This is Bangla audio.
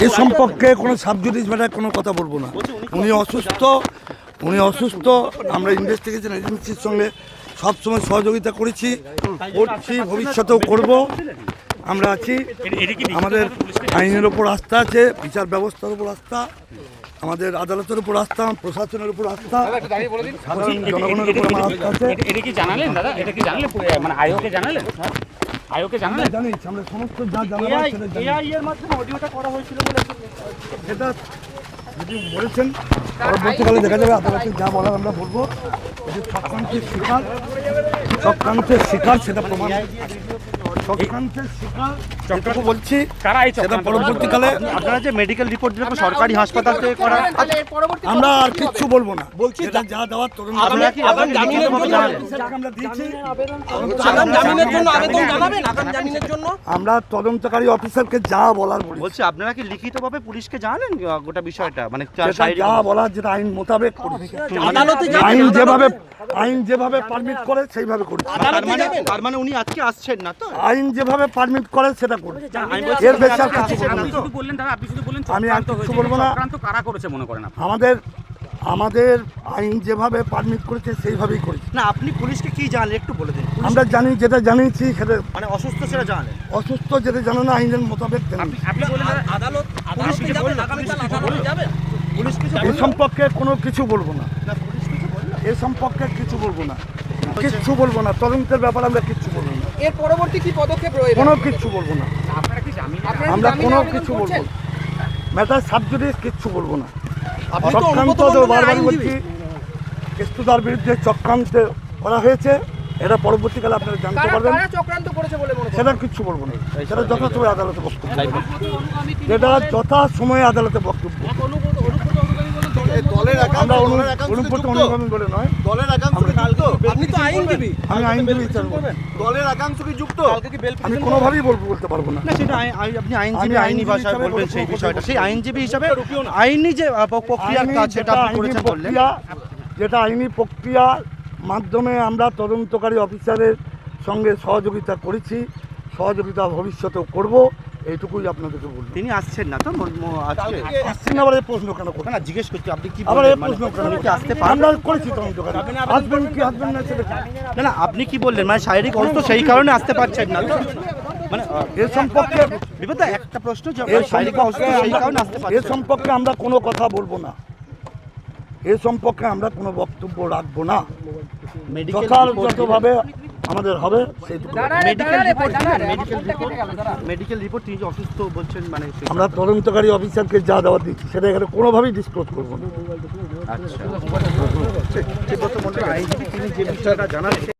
এ সম্পর্কে কোনো সাবজুডিস ম্যাটার কোনো কথা বলব না। উনি অসুস্থ উনি অসুস্থ, আমরা ইনভেস্টিগেশন এজেন্সির সঙ্গে সবসময় সহযোগিতা করেছি, করছি, ভবিষ্যতেও করব। আমরা আছি, আমাদের আইনের ওপর আস্থা আছে, বিচার ব্যবস্থার উপর আস্থা, আমাদের আদালতের উপর আস্থা, প্রশাসনের উপর আস্থা, সাধারণ জনগণের উপর আমার আস্থা আছে। এটা- কি জানালেন দাদা? এটা কি জানালেন মানে আয়োকে জানালেন? আয়োকে আমরা জানি আমরা সমস্ত যা জানাবার সেটা জানি। যেটা যদি বলেছেন পরবর্তীকালে দেখা যাবে আদালতে যা বলার আমরা বলব। যে চক্রান্তের শিকার চক্রান্তের শিকার সেটা প্রমাণ বলছি সেটা পরবর্তীকালে আপনারা যে মেডিকেল রিপোর্ট দিলেন সরকারি হাসপাতাল থেকে করা আমরা আর কিচ্ছু বলব না। বলছি যা দেওয়ার তদন্ত আপনারা কি আগাম জামিনের জন্য আমরা দিয়েছি আগাম জামিনের জন্য আবেদন জানাবেন আগাম জামিনের জন্য? আমরা তদন্তকারী অফিসারকে যা বলার বলি বলছি আপনারা কি লিখিতভাবে পুলিশকে জানালেন গোটা বিষয়টা? মানে যা বলার যেটা আইন মোতাবেক আদালতে আইন যেভাবে আইন যেভাবে পারমিট করে সেইভাবে করি তার আদালতে মানে তার মানে উনি আজকে আসছেন না তো? আইন যেভাবে পারমিট করে সেটা করি এর বেশি আর কিছু বলব না। আপনি শুধু বললেন দাদা আপনি শুধু বললেন আমি আর কিছু বলব না। কারা করেছে মনে করেন আমাদের আমাদের আইন যেভাবে পারমিট করেছে সেইভাবেই করি না আপনি পুলিশকে কি জানলেন? একটু বলে দিন। আমরা জানি যেটা জানিয়েছি সেটা মানে অসুস্থ সেটা জানলেন? অসুস্থ যেটা জানো না আইনের মোতাবেক আদালত এ সম্পর্কে কোনো কিছু বলব না। এ সম্পর্কে কিছু বলব না। কিচ্ছু বলব না। তদন্তের ব্যাপারে আমরা কিচ্ছু বলব না। এর পরবর্তী কি পদক্ষেপ রয়েছে? কোনো কিচ্ছু বলব না। আপনারা কি জামিন আমরা কোনো কিছু বলব ম্যাটার সাবজুডিস কিচ্ছু বলব না। আপনি চক্রান্ত বারবার। বলছি কেষ্টুদার বিরুদ্ধে চক্রান্ত করা হয়েছে এটা পরবর্তীকালে আপনারা জানতে পারবেন। কারা চক্রান্ত করেছে বলে মনে করেন? সেটা কিচ্ছু বলব না। সেটা যথাসময়ে আদালতে বক্তব্য যেটা যথা সময়ে আদালতে বক্তব্য আমরা নয়। দলের যুক্ত আপনি তো আইনজীবী। আমি আইনজীবী। দলের যুক্ত? আমি কোনোভাবেই বলব বলতে পারব না। সেটা আপনি আইনজীবী আইনি ভাষায় বলবেন সেই বিষয়টা। সেই আইনজীবী হিসাবে আইনি যে আহ, প্রক্রিয়ার কাজ সেটা করেছেন বললেন। যেটা আইনি প্রক্রিয়ার মাধ্যমে আমরা তদন্তকারী অফিসারের সঙ্গে সহযোগিতা করেছি। সহযোগিতা ভবিষ্যতেও করব। এইটুকুই আপনাদেরকে বলব। তিনি আসছেন না তো? আজকে? আসছেন। আবার এই প্রশ্ন কেন করছেন? না জিজ্ঞেস করছি আপনি কি আবার এই মানে প্রশ্ন কেন কি আসতে আমরা করেছি তদন্তকারী আসবেন কি আসবেন না সেটা না না আপনি কি বললেন? মানে শারীরিক অসুস্থ সেই কারণে আসতে পারছেন না তো? মানে আহ, এ সম্পর্কে বিপদ একটা প্রশ্ন যে এ শারীরিক অসুস্থ সম্পর্কে সেই কারণে আমরা- আসতে পারছেন না। সম্পর্কে আমরা কোনো কথা বলব না। এ সম্পর্কে আমরা কোনো বক্তব্য রাখব না। মেডিকেল যথাযথভাবে আমাদের হবে medical report medical report medical report তিনি অসুস্থ বলছেন মানে আমরা তদন্তকারী অফিসারকে যা দেওয়া দিচ্ছি সেটা এখানে কোনোভাবেই ডিসক্লোজ করব না। আচ্ছা। তিনি যে বিষয়টা জানাচ্ছেন